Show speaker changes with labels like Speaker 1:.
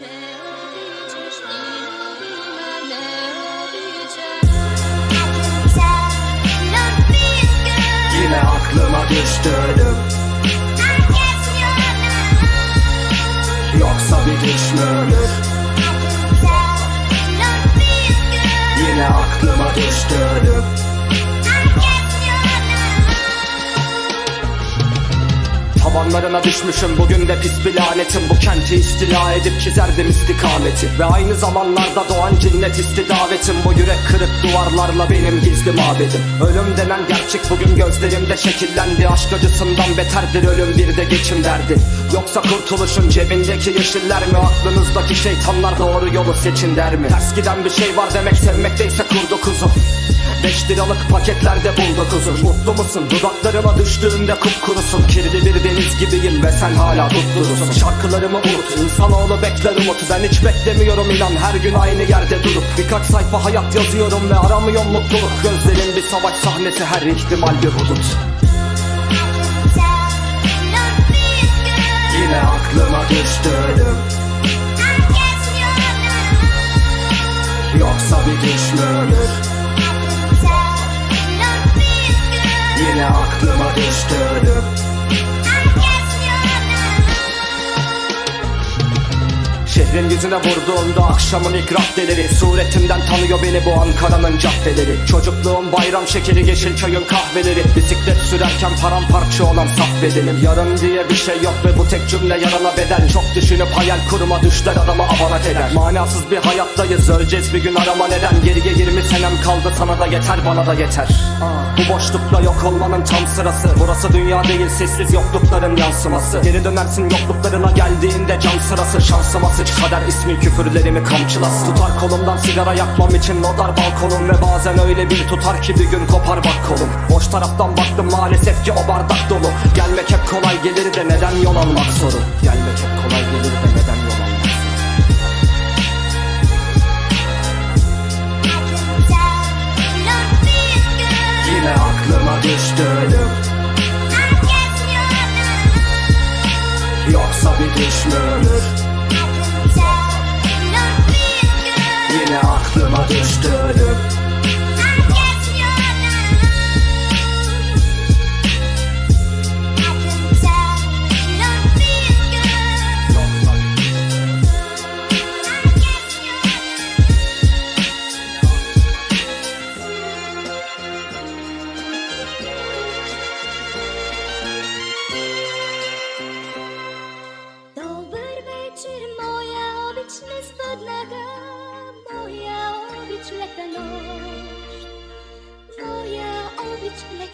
Speaker 1: Yine aklıma düştün Yoksa bir düş mü ölür. Yine aklıma düştün Tavanlarına düşmüşüm bugün de pis bir lanetim. Bu kenti istila edip çizerdim istikameti. Ve aynı zamanlarda doğan cinnet istidavetim Bu yürek kırık duvarlarla benim gizli mabedim. Ölüm denen gerçek bugün gözlerimde şekillendi. Aşk acısından beterdir ölüm bir de geçim derdi Yoksa kurtuluşun cebindeki yeşiller mi? Aklınızdaki şeytanlar doğru yolu seçin der mi? Ters giden bir şey var demek sevmekteyse kurdu kuzu. Beş liralık paketlerde buldu huzur Mutlu musun? Dudaklarıma düştüğünde kupkurusun. Kirli bir deniz gibiyim ve sen hala tutturusun Şarkılarımı unut, insanoğlu bekler umut. Ben hiç beklemiyorum inan. Her gün aynı yerde durup Birkaç sayfa hayat yazıyorum ve aramıyorum mutluluk. Gözlerim bir savaş sahnesi her ihtimal bir hudut Mü ölür Yine aklıma düştün Şehrin yüzüne vurduğumda akşamın ilk raddeleri Suretimden tanıyor beni bu Ankara'nın caddeleri. Çocukluğum bayram şekeri Yeşilköy'ün kahveleri. Bisiklet sürerken paramparça olan saf bedenim. Yarın diye bir şey yok ve bu tek cümle yarana bedel. Çok düşünüp hayal kurma düşler adamı avanak eder Manasız bir hayattayız öleceğiz bir gün arama neden? Geriye 20 senem kaldı sana da yeter bana da yeter. Bu boşlukta yok olmanın tam sırası. Burası dünya değil sessiz yoklukların yansıması. Geri dönersin yokluklarına geldiğinde can sırası. Şansıma sıç kader ismi küfürlerimi kamçılas Tutar kolumdan sigara yakmam için lodar balkonum Ve bazen öyle bir tutar ki bir gün kopar bak kolum Boş taraftan baktım maalesef ki o bardak dolu. Gelmek hep kolay gelir de neden yol almak sorun Gelmek hep kolay gelir de neden yol
Speaker 2: однако Moja obić lata noć Moja obić lata